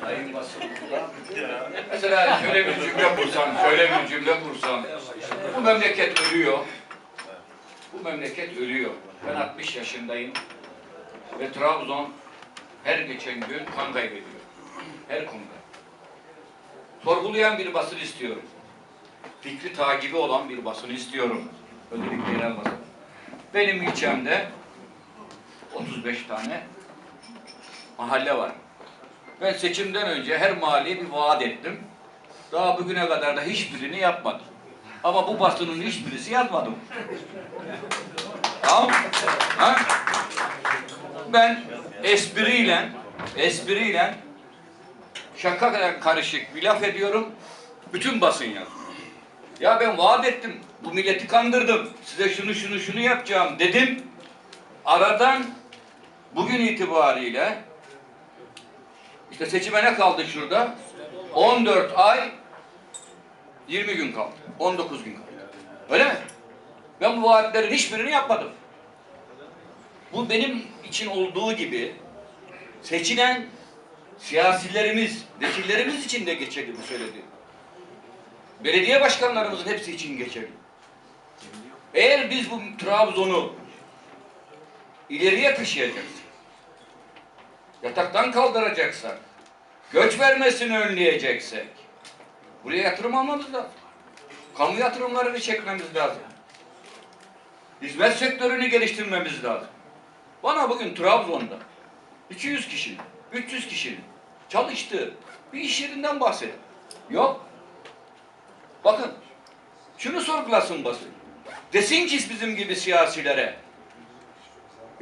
Sayın basınında. Mesela şöyle bir cümle kursan, şöyle bir cümle kursan. Bu memleket ölüyor. Bu memleket ölüyor. Ben 60 yaşındayım. Ve Trabzon her geçen gün kan kaybediyor. Her konuda. Sorgulayan bir basın istiyorum. Fikri takibi olan bir basın istiyorum. Özellikle yerel basın. Benim ilçemde 35 tane mahalle var. Ben seçimden önce her mahalleye bir vaat ettim. Daha bugüne kadar da hiçbirini yapmadım. Ama bu basının hiçbirisi yazmadım. Tamam? Ha? Ben espriyle, espriyle şaka karışık bir laf ediyorum. Bütün basın yazıyor. Ya ben vaat ettim. Bu milleti kandırdım. Size şunu şunu şunu yapacağım dedim. Aradan bugün itibariyle işte seçime ne kaldı şurada? 14 ay 20 gün kaldı. 19 gün kaldı. Öyle mi? Ben bu vaatlerin hiçbirini yapmadım. Bu benim için olduğu gibi seçilen siyasilerimiz, vekillerimiz için de geçerli bu söylediğim. Belediye başkanlarımızın hepsi için geçerli. Eğer biz bu Trabzon'u ileriye taşıyacaksak, yataktan kaldıracaksak, göç vermesini önleyeceksek, buraya yatırım almamız lazım. Kamu yatırımlarını çekmemiz lazım. Hizmet sektörünü geliştirmemiz lazım. Bana bugün Trabzon'da 200 kişinin, 300 kişinin çalıştığı bir iş yerinden bahsedin. Yok. Bakın, şunu sorgulasın basın. Desin ki bizim gibi siyasilere,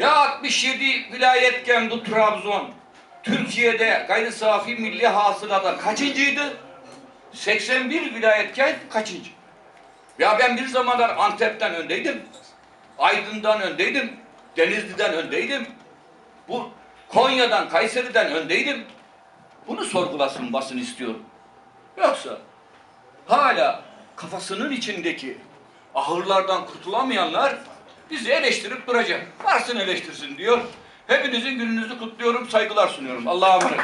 ya 67 vilayetken bu Trabzon, Türkiye'de gayri safi milli hasılada kaçıncıydı? 81 vilayetken kaçıncı? Ya ben bir zamanlar Antep'ten öndeydim. Aydın'dan öndeydim. Denizli'den öndeydim. Bu Konya'dan, Kayseri'den öndeydim. Bunu sorgulasın basın istiyorum. Yoksa hala kafasının içindeki ahırlardan kurtulamayanlar bizi eleştirip duracak. Varsın eleştirsin diyor. Hepinizin gününüzü kutluyorum, saygılar sunuyorum. Allah'a emanet.